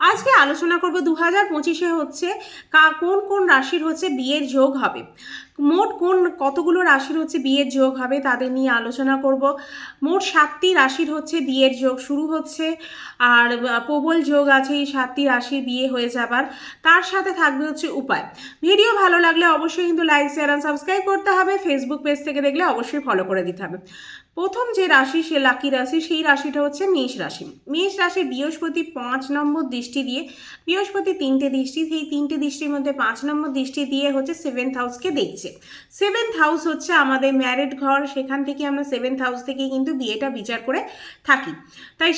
আজকে আলোচনা করব দু হাজার পঁচিশে হচ্ছে কোন কোন রাশির হচ্ছে বিয়ের যোগ হবে। মোট কোন কতগুলো রাশির হচ্ছে বিয়ের যোগ হবে তাদের নিয়ে আলোচনা করব। মোট সাতটি রাশির হচ্ছে বিয়ের যোগ শুরু হচ্ছে, আর প্রবল যোগ আছে এই সাতটি রাশির বিয়ে হয়ে যাবার। তার সাথে থাকবে হচ্ছে উপায়। ভিডিও ভালো লাগলে অবশ্যই কিন্তু লাইক, শেয়ার আর সাবস্ক্রাইব করতে হবে। ফেসবুক পেজ থেকে দেখলে অবশ্যই ফলো করে দিতে হবে। প্রথম যে রাশি, সে লাকি রাশি, সেই রাশিটা হচ্ছে মেষ রাশি। মেষ রাশি বৃহস্পতি পাঁচ নম্বর দৃষ্টি দিয়ে, বৃহস্পতি তিনটে দৃষ্টি, সেই তিনটে দৃষ্টির মধ্যে পাঁচ নম্বর দৃষ্টি দিয়ে হচ্ছে সেভেন্থ হাউসকে দেখছে। সেভেন্থ হাউস হচ্ছে আমাদের ম্যারেড ঘর, সেখান থেকে আমরা সেভেন্থ হাউস থেকে কিন্তু বিয়েটা বিচার করে থাকি। তাই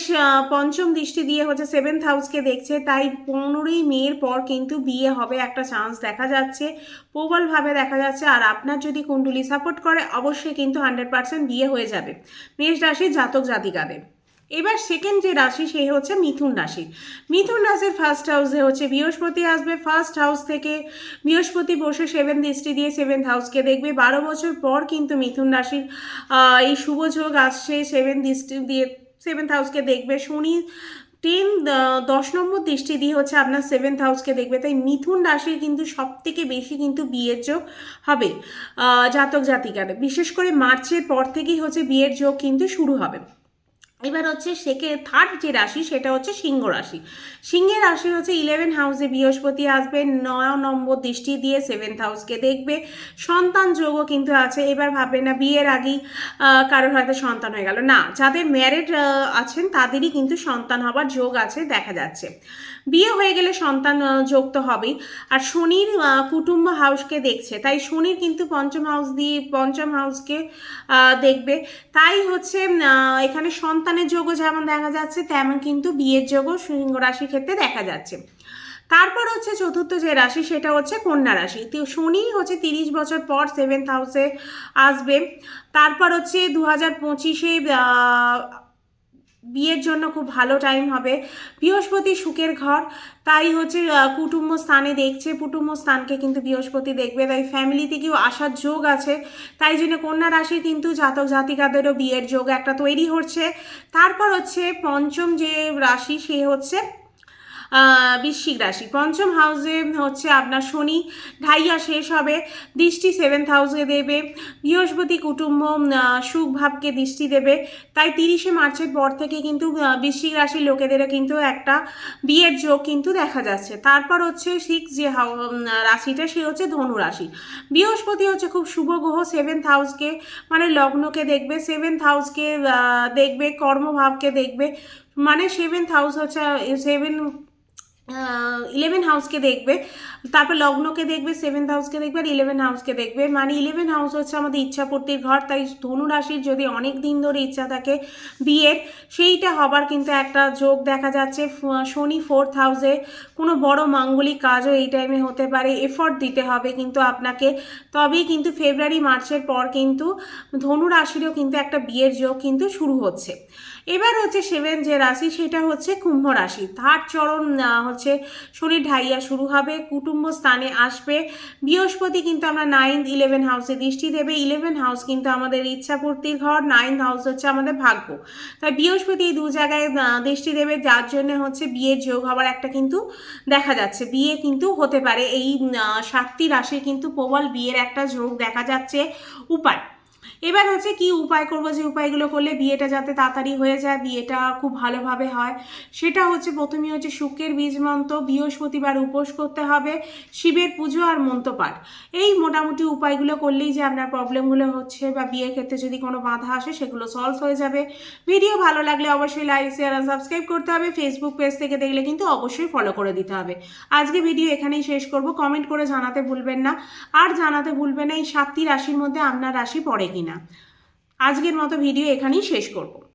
পঞ্চম দৃষ্টি দিয়ে হচ্ছে সেভেন্থ হাউসকে দেখছে, তাই পনেরোই মেয়ের পর কিন্তু বিয়ে হবে একটা চান্স দেখা যাচ্ছে, প্রবলভাবে দেখা যাচ্ছে। আর আপনার যদি কুণ্ডলি সাপোর্ট করে, অবশ্যই কিন্তু হান্ড্রেড পার্সেন্ট বিয়ে হয়ে যাবে। মেষ রাশি জাতক জাতিকাদের। এবার সেকেন্ড যে রাশি, সে হচ্ছে মিথুন রাশি। মিথুন রাশির ফার্স্ট হাউসে হচ্ছে বৃহস্পতি আসবে। ফার্স্ট হাউস থেকে বৃহস্পতি বসে সেভেন দৃষ্টি দিয়ে সেভেন্থ হাউসকে দেখবে। বারো বছর পর কিন্তু মিথুন রাশির এই শুভযোগ আসছে। সেভেন দৃষ্টি দিয়ে সেভেন্থ হাউসকে দেখবে। শনি টেন দশ নম্বর দৃষ্টি দিয়ে হচ্ছে আপনার সেভেন্থ হাউসকে দেখবে। তাই মিথুন রাশির কিন্তু সব থেকে বেশি কিন্তু বিয়ের যোগ হবে জাতক জাতিকার বিশেষ করে মার্চের পর থেকেই হচ্ছে বিয়ের যোগ কিন্তু শুরু হবে। এবার হচ্ছে সেকে থার্ড যে রাশি সেটা হচ্ছে সিংহ রাশি। সিংহের রাশি হচ্ছে ইলেভেন হাউসে বৃহস্পতি আসবে, নয় নম্বর দৃষ্টি দিয়ে সেভেন্থ হাউসকে দেখবে। সন্তান যোগও কিন্তু আছে, এবার ভাববে না বিয়ের আগেই কারোর হয়তো সন্তান হয়ে গেল। না, যাদের ম্যারেড আছেন তাদেরই কিন্তু সন্তান হবার যোগ আছে দেখা যাচ্ছে। বিয়ে হয়ে গেলে সন্তান যোগ তো হবেই। আর শনির কুটুম্ব হাউসকে দেখছে, তাই শনির কিন্তু পঞ্চম হাউস দিয়ে পঞ্চম হাউসকে দেখবে। তাই হচ্ছে এখানে এখানে সন্তানের যোগ যেমন দেখা যাচ্ছে, তেমন কিন্তু বিয়ের যোগও সিংহ রাশির ক্ষেত্রে দেখা যাচ্ছে। তারপর হচ্ছে চতুর্থ যে রাশি, সেটা হচ্ছে কন্যা রাশি। তো শনি হচ্ছে তিরিশ বছর পর সেভেন্থ হাউসে আসবে। তারপর হচ্ছে দু হাজার পঁচিশে বিয়ের জন্য খুব ভালো টাইম হবে। বৃহস্পতি সুখের ঘর, তাই হচ্ছে কুটুম্ব স্থানে দেখছে, কুটুম্ব স্থানকে কিন্তু বৃহস্পতি দেখবে। তাই ফ্যামিলিতে থেকেও আসার যোগ আছে। তাই জন্য কন্যা রাশি কিন্তু জাতক জাতিকাদেরও বিয়ের যোগ একটা তৈরি হচ্ছে। তারপর হচ্ছে পঞ্চম যে রাশি, সে হচ্ছে বৃশ্চিক রাশি। পঞ্চম হাউসে হচ্ছে আপনার শনি। ঢাইয়া শেষ হবে দৃষ্টি সেভেন্থ হাউসে দেবে। বৃহস্পতি কুটুম্ব আহ, সুখ ভাবকে দৃষ্টি দেবে। তাই তিরিশে মার্চের পর থেকে কিন্তু বৃশ্চিক রাশির লোকেদেরও কিন্তু একটা বিয়ের যোগ কিন্তু দেখা যাচ্ছে। তারপর হচ্ছে সিক্স যে রাশিটা সে হচ্ছে ধনু রাশি। বৃহস্পতি হচ্ছে খুব শুভ গ্রহ সেভেন্থ হাউসকে মানে লগ্নকে দেখবে সেভেন্থ হাউসকে দেখবে কর্মভাবকে দেখবে। মানে সেভেন্থ হাউস হচ্ছে সেভেন ইলেভেন হাউসকে দেখবে, তারপর লগ্নকে দেখবে সেভেন্থ হাউসকে দেখবে, আর ইলেভেন হাউসকে দেখবে। মানে ইলেভেন হাউস হচ্ছে আমাদের ইচ্ছাপূর্তির ঘর, তাই ধনু রাশির যদি অনেক দিন ধরে ইচ্ছা থাকে বিয়ের, সেইটা হবার কিন্তু একটা যোগ দেখা যাচ্ছে। শনি ফোর্থ হাউসে কোনো বড় মাঙ্গলিক কাজও এই টাইমে হতে পারে এফর্ট দিতে হবে কিন্তু আপনাকে। তবেই কিন্তু ফেব্রুয়ারি মার্চের পর কিন্তু ধনু রাশিরও কিন্তু একটা বিয়ের যোগ কিন্তু শুরু হচ্ছে। এবার হচ্ছে সেভেন যে রাশি, সেটা হচ্ছে কুম্ভ রাশি। তার চরণ হচ্ছে শনি ঢাইয়া শুরু হবে, কুটুম্ব স্থানে আসবে। বৃহস্পতি কিন্তু আমরা নাইন্থ ইলেভেন হাউসে দৃষ্টি দেবে। ইলেভেন হাউস কিন্তু আমাদের ইচ্ছাপূর্তির ঘর নাইন্থ হাউস হচ্ছে আমাদের ভাগ্য। তাই বৃহস্পতি দু জায়গায় দৃষ্টি দেবে। যার জন্য হচ্ছে বিয়ের যোগ হওয়ার একটা কিন্তু দেখা যাচ্ছে। বিয়ে কিন্তু হতে পারে। এই সাতটি রাশির কিন্তু প্রবল বিয়ের একটা যোগ দেখা যাচ্ছে। উপায় এবার হচ্ছে কি উপায় করব? যে উপায়গুলো করলে বিয়েটা যাতে তাড়াতাড়ি হয়ে যায়, বিয়েটা খুব ভালোভাবে হয়। সেটা হচ্ছে প্রথমেই হচ্ছে শুক্রের বীজ মন্ত্র, বৃহস্পতিবার উপোস করতে হবে, শিবের পুজো আর মন্ত্রপাঠ। এই মোটামুটি উপায়গুলো করলেই যে আপনার প্রবলেমগুলো হচ্ছে বা বিয়ের ক্ষেত্রে যদি কোনো বাধা আসে, সেগুলো সলভ হয়ে যাবে। ভিডিও ভালো লাগলে অবশ্যই লাইক শেয়ার আর সাবস্ক্রাইব করতে হবে। ফেসবুক পেজ থেকে দেখলে কিন্তু অবশ্যই ফলো করে দিতে হবে। আজকে ভিডিও এখানেই শেষ করব। কমেন্ট করে জানাতে ভুলবেন না। আর জানাতে ভুলবেন না, এই সাতটি রাশির মধ্যে আপনার রাশি পড়ে কিনা। আজকের মতো ভিডিও এখানেই শেষ করব।